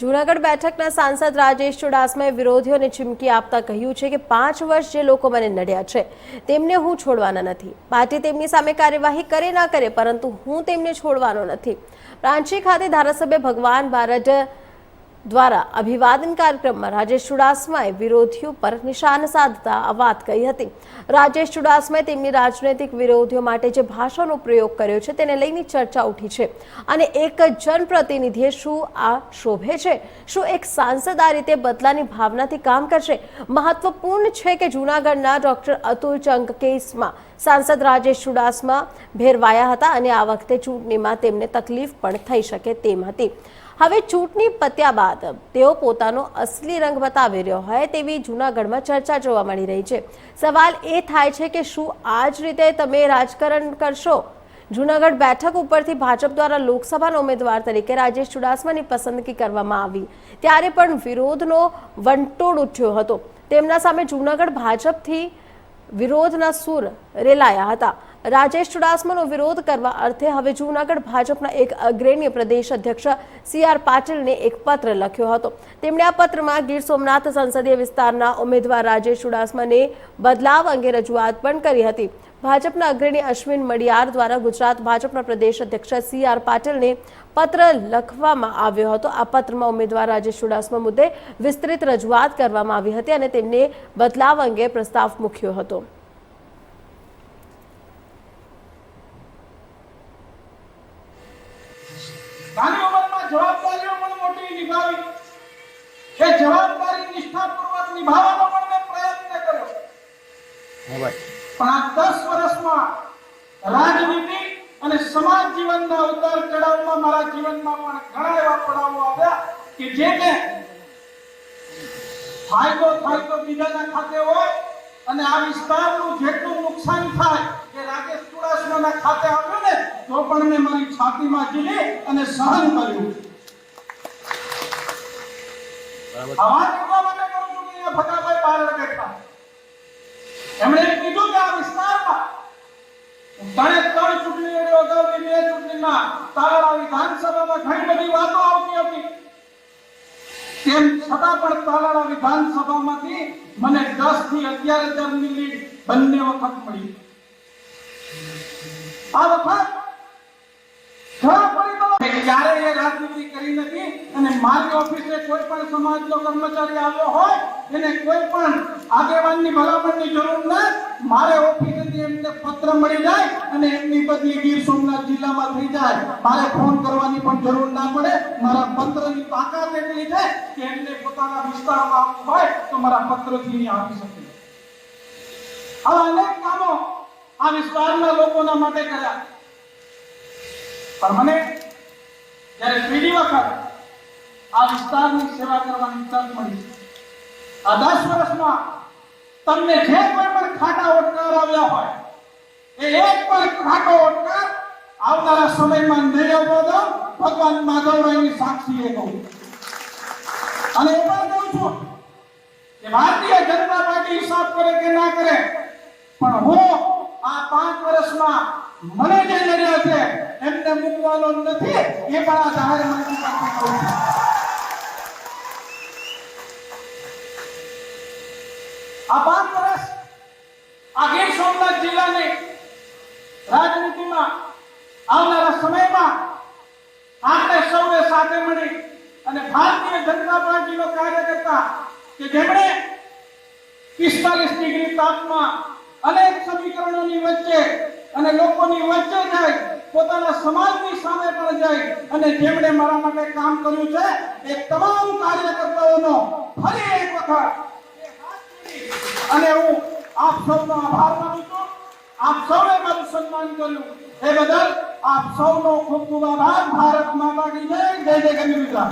જૂનાગઢ બેઠકના સાંસદ રાજેશ ચુડાસમાએ વિરોધીઓને ચીમકી આપતા કહ્યું છે કે પાંચ વર્ષ જે લોકો મને નડ્યા છે, તેમને હું છોડવાના નથી. પાર્ટી તેમની સામે કાર્યવાહી કરે ના કરે, પરંતુ હું તેમને છોડવાનો નથી. રાંચી ખાતે ધારાસભ્ય ભગવાન બારડ દ્વારા અભિવાદન કાર્યક્રમમાં રાજેશ ચુડાસમાએ વિરોધીઓ પર નિશાન સાધતા આ વાત કહી હતી. રાજેશ ચુડાસમાએ તેમની રાજનૈતિક વિરોધીઓ માટે જે ભાષાનો પ્રયોગ કર્યો છે તેને લઈને ચર્ચા ઉઠી છે અને એક જનપ્રતિનિધિએ શું આ શોભે છે? શું એક સાંસદ આ રીતે બદલાની ભાવનાથી કામ કરશે? મહત્વપૂર્ણ છે કે જૂનાગઢના ડોક્ટર અતુલ ચંગ કેસમાં સાંસદ રાજેશ ચુડાસમા ભેરવાયા હતા અને આ વખતે ચૂંટણીમાં તેમને તકલીફ પણ થઈ શકે તેમ હતી. હવે ચૂંટણી પત્યા બાદ તેઓ પોતાનો અસલી રંગ બતાવી રહ્યો હોય તેવી જૂનાગઢમાં ચર્ચા જોવા મળી રહી છે. સવાલ એ થાય છે કે શું આ જ રીતે તમે રાજકારણ કરશો? જૂનાગઢ બેઠક ઉપરથી ભાજપ દ્વારા લોકસભાના ઉમેદવાર તરીકે રાજેશ ચુડાસમાની પસંદગી કરવામાં આવી. ત્યારે પણ વિરોધનો વંટોળ ઉઠ્યો હતો. તેમના સામે જૂનાગઢ ભાજપથી વિરોધના સૂર રેલાયા હતા. રાજેશ ચુડાસમાનો વિરોધ કરવા અર્થે હવે જૂનાગઢ ભાજપના એક અગ્રણી પ્રદેશ અધ્યક્ષ સી આર પાટીલને એક પત્ર લખ્યો હતો. તેમણે આ પત્રમાં ગીર સોમનાથ સંસદીય વિસ્તારના ઉમેદવાર રાજેશ ચુડાસમાને બદલાવ અંગે રજૂઆત પણ કરી હતી. ભાજપના અગ્રણી અશ્વિન મડિયાર દ્વારા ગુજરાત ભાજપના પ્રદેશ અધ્યક્ષ સી આર પાટીલને પત્ર લખવામાં આવ્યો હતો. આ પત્રમાં ઉમેદવાર રાજેશ ચુડાસમા મુદ્દે વિસ્તૃત રજૂઆત કરવામાં આવી હતી અને તેમને બદલાવ અંગે પ્રસ્તાવ મૂક્યો હતો. જવાબદારીઓ પણ મોટી નિભાવી એ જવાબદારી નિષ્ઠાપૂર્વક નિભાવવાનો પણ મેં પ્રયત્ન કર્યો. આ દસ વર્ષમાં રાજનીતિ અને સમાજ જીવનના ઉતાર ચઢાવમાં મારા જીવનમાં પણ ઘણા એવા પડાવો આવ્યા કે જેને ફાયદો થાય તો બીજાના ખાતે હોય અને આ વિસ્તારનું જેટલું નુકસાન થાય એ રાકેશ ચુડાસમાના ખાતે આવ્યું ને તો પણ મેં મારી છાતીમાં જીલી અને સહન કર્યું. આ વાત એટલા માટે કરું છું કે ફટાફટ બહાર એમણે કીધું કે આ વિસ્તારમાં ત્રણે ત્રણ ચૂંટણી લડ્યો અગાઉની બે ચૂંટણીમાં તારા વિધાનસભામાં ઘણી બધી વાતો આવતી હતી. તેમ છતાં પણ તાલાળા વિધાનસભામાંથી મને દસથી અગિયાર હજારની લીડ બંને વખત મળી. આ વખત ક્યારે એ રાજનીતિ કરી નથી અને મારી ઓફિસે કોઈ પણ સમાજનો કર્મચારી આવ્યો હોય એને કોઈ પણ આગેવાનની ભલામણની જરૂર ન મારે ઓફિસેથી એમને પત્ર મળી જાય અને એમની બદલી ગીર સોમનાથ જિલ્લામાં થઈ જાય. મારે ફોન કરવાની પણ જરૂર ના પડે. મારા પત્રની તાકાત એટલી છે કે એમને પોતાના વિસ્તારમાં હોય તો મારા પત્રથી આવી શકે. આવા અનેક કામો આ વિસ્તારના લોકોના માટે કર્યા. પણ મને જ્યારે ત્રીજી વખત આ વિસ્તારની સેવા કરવાની તક મળી. આ દસ વર્ષમાં તમને જે કોઈ પણ ખાટા ઓટકાર આવ્યા હોય, એ એક પણ ખાટો ઓટકાર આવનારા સમયમાં નહીં આવવો દો ભગવાન માધવરાયની એ કહું. અને એ પણ કહું છું કે ભારતીય જનતા પાર્ટી હિસાબ કરે કે ના કરે, પણ હું આ પાંચ વર્ષમાં મને જે લડ્યા છે એમને મૂકવાનો નથી, એ પણ આ જાહેર મંચ પાસે કહું છું. આ પાંચ વર્ષ આ ગીર સોમનાથ જિલ્લાની રાજનીતિમાં આવનારા સમયમાં આપણે સૌએ સાથે મળી અને ભારતીય જનતા પાર્ટીનો કાર્યકર્તા કે જેમણે પિસ્તાલીસ ડિગ્રી તાપમાં અનેક સમીકરણોની વચ્ચે અને લોકોની વચ્ચે જાય, પોતાના સમાજની સામે પણ જાય અને જેમણે મારા માટે કામ કર્યું છે, એ તમામ કાર્યકર્તાઓનો ફરી એક વખત અને હું આપ સૌનો આભાર માનું છું. આપ સૌએ મારું સન્માન કર્યું. એ બદલ આપ સૌનો ખૂબ ખૂબ આભાર. ભારત માતા કી જય. જય જય ગંગા